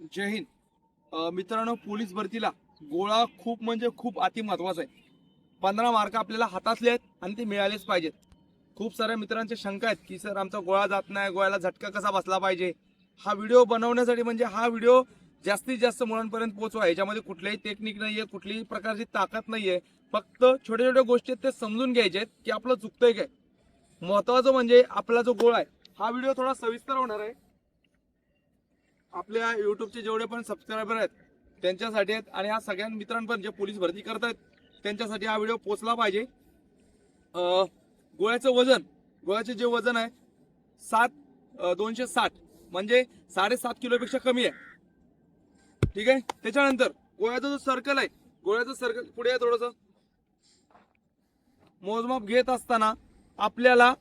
जय हिंद. मित्रांनो पोलीस भरतीला गोळा खूप म्हणजे खूप अति महत्त्वाचा आहे. पंधरा मार्क आपल्याला हातातले आहेत आणि ते मिळालेच पाहिजेत. खूप साऱ्या मित्रांच्या शंका आहेत की सर आमचा गोळा जात नाही गोळ्याला झटका कसा बसला पाहिजे? हा व्हिडिओ बनवण्यासाठी म्हणजे हा व्हिडिओ जास्तीत जास्त मुलांपर्यंत पोहोचवा. याच्यामध्ये कुठल्याही टेक्निक नाहीये कुठलीही प्रकारची ताकद नाहीये. फक्त छोट्या छोट्या गोष्टी आहेत ते समजून घ्यायचे आहेत की आपलं चुकतंय काय. महत्वाचं म्हणजे आपला जो गोळा आहे हा व्हिडिओ थोडा सविस्तर होणार आहे. आपल्या युट्यूबचे जेवढे पण सबस्क्रायबर आहेत त्यांच्यासाठी आहेत. आणि हा सगळ्या मित्रांपर्यंत जे पोलीस भरती करत आहेत त्यांच्यासाठी हा व्हिडिओ पोचला पाहिजे. गोळ्याचं वजन गोळ्याचे जे वजन आहे सात दोनशे साठ म्हणजे साडेसात किलोपेक्षा कमी आहे. ठीक आहे? त्याच्यानंतर गोळ्याचा जो सर्कल आहे गोळ्याचं सर्कल पुढे आहे थोडस. मोजमाप घेत असताना आपल्याला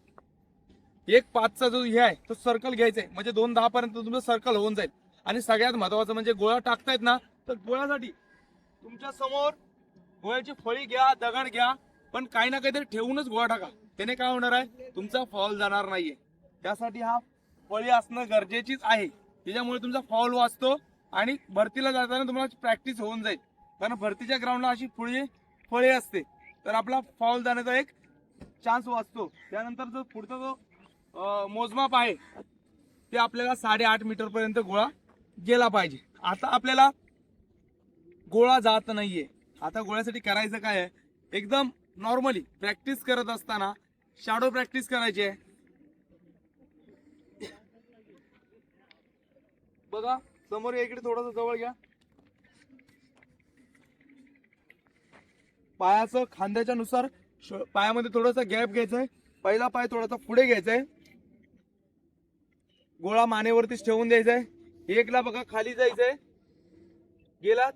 एक पाचचा जो हे आहे तो सर्कल घ्यायचा आहे. म्हणजे दोन दहा पर्यंत तुमचं सर्कल होऊन जाईल. आणि सगळ्यात महत्वाचं म्हणजे गोळा टाकतायत ना तर गोळ्यासाठी तुमच्यासमोर गोळ्याची फळी घ्या दगड घ्या पण काही ना काहीतरी ठेवूनच गोळा टाका. त्याने काय होणार आहे? तुमचा फॉल जाणार नाहीये. त्यासाठी हा फळी असणं गरजेचीच आहे. त्याच्यामुळे तुमचा फॉल वाचतो आणि भरतीला जाताना तुम्हाला प्रॅक्टिस होऊन जाईल. कारण भरतीच्या ग्राउंडला अशी फुळी फळी असते. तर आपला फॉल जाण्याचा एक चान्स वाचतो. त्यानंतर जो पुढचा जो मोजमाप आहे ते आपल्याला साडेआठ मीटर पर्यंत गोळा गेला पाहिजे. आता आपल्याला गोळा जात नाहीये. आता गोळ्यासाठी करायचं काय आहे? एकदम नॉर्मली प्रॅक्टिस करत असताना शॅडो प्रॅक्टिस करायची आहे. बघा समोर इकडे थोडस जवळ घ्या. पायाचं खांद्याच्या नुसार पायामध्ये थोडासा गॅप घ्यायचा आहे पहिला पाय थोडासा पुढे घ्यायचा आहे गोळा मानेवरतीच ठेवून द्यायचा आहे एकला बघा खाली जायचंय. गेला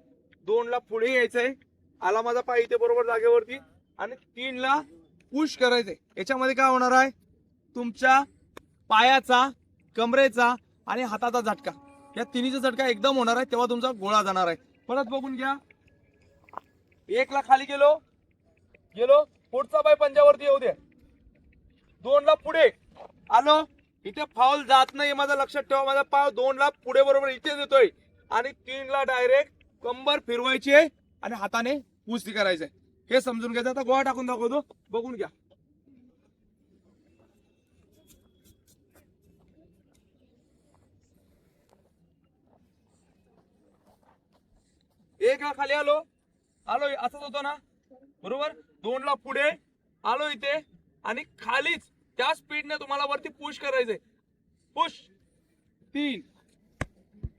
दोनला पुढे यायचंय. आला माझा पाय इथे बरोबर जागेवरती. आणि तीनला पुश करायचंय. याच्यामध्ये काय होणार आहे? तुमच्या पायाचा कमरेचा आणि हाताचा झटका. या तिन्हीचा झटका एकदम होणार आहे तेव्हा तुमचा गोळा जाणार आहे. परत बघून घ्या. एकला खाली गेलो. गेलो. पुढचा पाय पंजावरती येऊ द्या दोनला पुढे. आलो. इथे फाऊल जात नाही माझा लक्षात ठेवा. माझा पाव दोनला पुढे बरोबर इथेच येतोय. आणि तीनला डायरेक्ट कंबर फिरवायची आणि हाताने पुस्ती करायचंय. हे समजून घ्यायचं. आता गोळा टाकून दाखवतो. बघून घ्या. एक ला खाली आलो. आलो असंच होतो ना? बरोबर? दोनला पुढे. आलो इथे. आणि खालीच त्या स्पीडने तुम्हाला वरती पुश करायचंय. पुश तीन.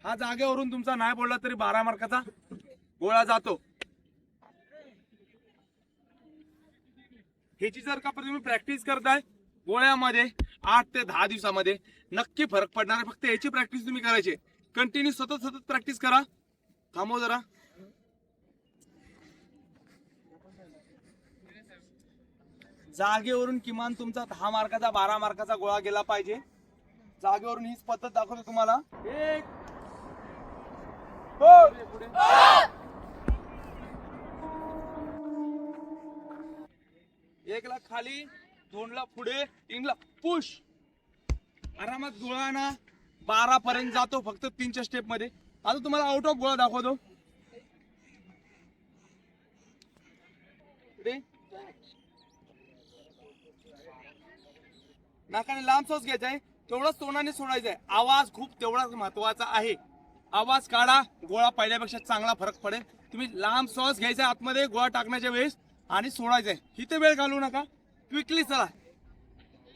हा जागेवरून तुमचा नाही बोलला तरी बारा मार्काचा गोळा जातो. ह्याची जर का तुम्ही प्रॅक्टिस करताय गोळ्यामध्ये आठ ते दहा दिवसामध्ये नक्की फरक पडणार आहे. फक्त याची प्रॅक्टिस तुम्ही करायची कंटिन्यू सतत सतत प्रॅक्टिस करा. थांबव जरा. जागेवरून किमान तुमचा दहा मार्काचा बारा मार्काचा गोळा गेला पाहिजे. जागेवरून हीच पद्धत दाखवतो तुम्हाला. एक. एकला खाली दोनला पुढे तीनला पुश. आरामात गोळा ना बारा पर्यंत जातो फक्त तीनच्या स्टेपमध्ये. आता तुम्हाला आउट ऑफ गोळा दाखवतो. नाकाने लांब श्वास घ्यायचा आहे. तेवढाच तोंडाने सोडायचा आहे. आवाज खूप तेवढाच महत्त्वाचा आहे. आवाज काढा गोळा पहिल्यापेक्षा चांगला फरक पडेल. तुम्ही लांब श्वास घ्यायचा आहे आतमध्ये गोळा टाकण्याच्या वेळेस आणि सोडायचा आहे. इथे वेळ घालू नका. क्विकली चला.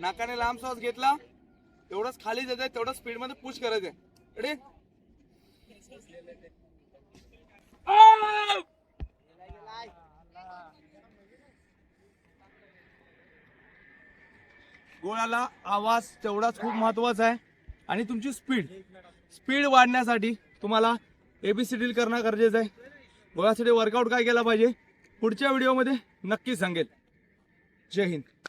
नाकाने लांब श्वास घेतला. तेवढंच खाली जायचं तेवढं स्पीड स्पीडमध्ये पुश आहे. रेडी गोळ्याला आवाज तेवढाच खूप महत्त्वाचा आहे. आणि तुमची स्पीड स्पीड वाढण्यासाठी तुम्हाला एबीसीडी करणं गरजेचं आहे. गोळ्यासाठी वर्कआउट काय केला पाहिजे? पुढच्या व्हिडिओमध्ये नक्की सांगेल. जय हिंद.